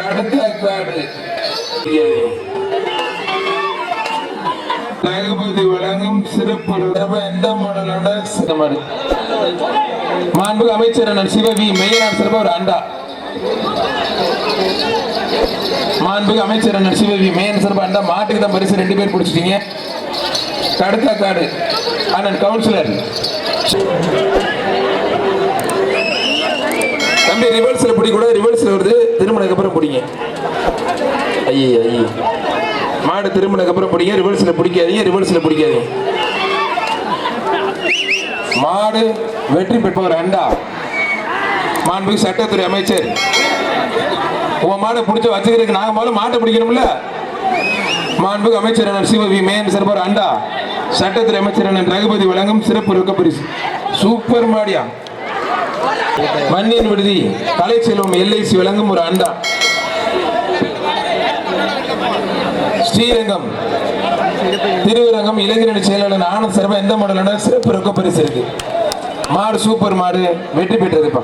அடுத்த காடு வழங்கும் சிறப்பு எந்த மாடலோட மாண்பு அமைச்சர் அண்ணன் சிவவி மெய்யனார் சிறப்பு ஒரு அண்டா. மாண்புக்கு அமைச்சர் அண்ணன் சிவவி மேயன் சிறப்பு அண்டா. மாட்டுக்கு தான் பரிசு ரெண்டு பேர் பிடிச்சிட்டீங்க. அடுத்த காடு அண்ணன் கவுன்சிலர் தம்பி ரிவர்ஸ்ல பிடி கூட வருது திருமணக்கு அப்புறம் பிடிங்க. ஐயோ ஐயோ மாடு திருமணக்கு அப்புறம் பிடிங்க ரிவர்ஸ்ல பிடிக்காதீங்க ரிவர்ஸ்ல பிடிக்காதீங்க. மாடு வெற்றி பெற்றவர் அண்டா. மாண்பு சட்டத்துறை அமைச்சர். உன் மாடை பிடிச்ச வச்சுக்கிறதுக்கு நாங்க முதல்ல மாட்டை பிடிக்கணும்ல? மாண்பு அமைச்சர் அண்ணன் சிவவி மேயன் சிறப்பார் அண்டா. சட்டத்துறை அமைச்சர் ரகுபதி வழங்கும் சிறப்பு ரொக்க பரிசு சூப்பர் மாடியா. மண்ணின் விடுதி கலை செல்வம் எல்ஐசி விளங்கும் ஒரு அண்டா. ஸ்ரீரங்கம் திருவிரங்கம் இளைஞரணி செயலாளர் ஆனந்த் சிறப்பு எந்த மாடலான சிறப்பு ரொக்க பரிசு இருக்கு. மாடு சூப்பர் மாடு வெற்றி பெற்றதுப்பா.